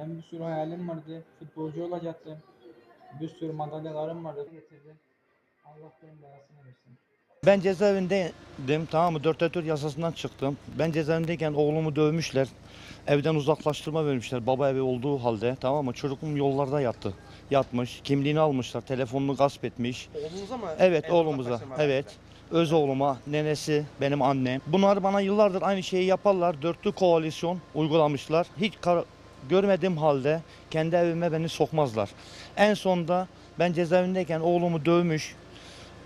Ben bir sürü hayalim vardı. Futbolcu olacaktım. Bir sürü madalyalarım vardı. Getirdim. Allah benim belasını versin. Ben cezaevindeydim tamam mı? 4 4 yasasından çıktım. Ben cezaevindeyken oğlumu dövmüşler. Evden uzaklaştırma vermişler baba evi olduğu halde tamam mı? Çocuğum yollarda yattı. Yatmış. Kimliğini almışlar. Telefonunu gasp etmiş. Oğlunuza mı? Evet en oğlumuza. Evet. Öz oğluma, nenesi, benim annem. Bunlar bana yıllardır aynı şeyi yaparlar. Dörtlü koalisyon uygulamışlar. Hiç kar- görmediğim halde kendi evime beni sokmazlar. En sonda ben cezaevindeyken oğlumu dövmüş.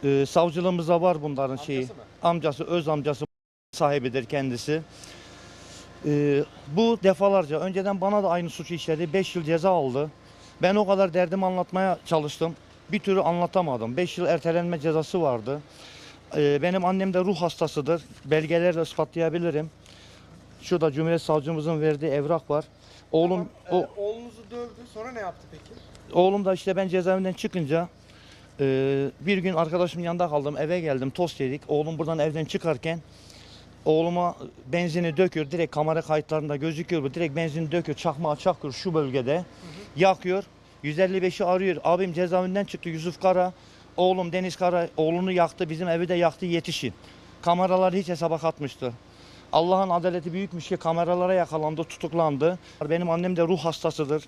Ee, savcılığımızda var bunların şeyi. Amcası mı? Amcası, öz amcası sahibidir kendisi. Ee, bu defalarca önceden bana da aynı suçu işledi. 5 yıl ceza aldı. Ben o kadar derdimi anlatmaya çalıştım. Bir türlü anlatamadım. 5 yıl ertelenme cezası vardı. Ee, benim annem de ruh hastasıdır. Belgelerle ispatlayabilirim. Şurada Cumhuriyet Savcımızın verdiği evrak var. Oğlum Tamam, o e, oğlunuzu dövdü. Sonra ne yaptı peki? Oğlum da işte ben cezaevinden çıkınca e, bir gün arkadaşımın yanında kaldım eve geldim tost yedik. Oğlum buradan evden çıkarken oğluma benzini döküyor direkt kamera kayıtlarında gözüküyor bu direkt benzini döküyor çakmağı çakıyor şu bölgede yakıyor 155'i arıyor abim cezaevinden çıktı Yusuf Kara oğlum Deniz Kara oğlunu yaktı bizim evi de yaktı yetişin kameralar hiç hesaba katmıştı Allah'ın adaleti büyükmüş ki kameralara yakalandı tutuklandı benim annem de ruh hastasıdır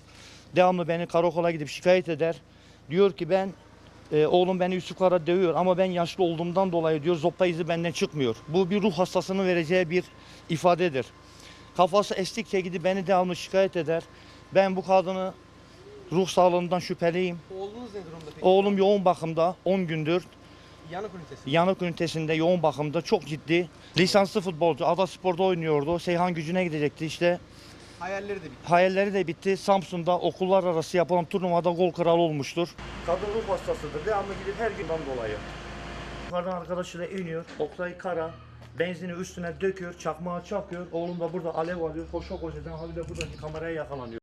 devamlı beni karakola gidip şikayet eder. Diyor ki ben e, oğlum beni Yusuf Kara dövüyor ama ben yaşlı olduğumdan dolayı diyor zoppa izi benden çıkmıyor. Bu bir ruh hastasının vereceği bir ifadedir. Kafası estikçe gidip beni devamlı şikayet eder. Ben bu kadını ruh sağlığından şüpheliyim. Oğlunuz ne durumda peki? Oğlum yoğun bakımda 10 gündür Yanık ünitesi. yanık ünitesinde yoğun bakımda çok ciddi. Lisanslı futbolcu Adaspor'da oynuyordu. Seyhan gücüne gidecekti işte. Hayalleri de bitti. Hayalleri de bitti. Samsun'da okullar arası yapılan turnuvada gol kralı olmuştur. Kadın ruh hastasıdır. Devamlı gidip her günden dolayı. Yukarıdan arkadaşıyla iniyor. Oktay Kara benzini üstüne döküyor. Çakmağı çakıyor. Oğlum da burada alev alıyor. Koşa koşa. Halil de buradaki kameraya yakalanıyor.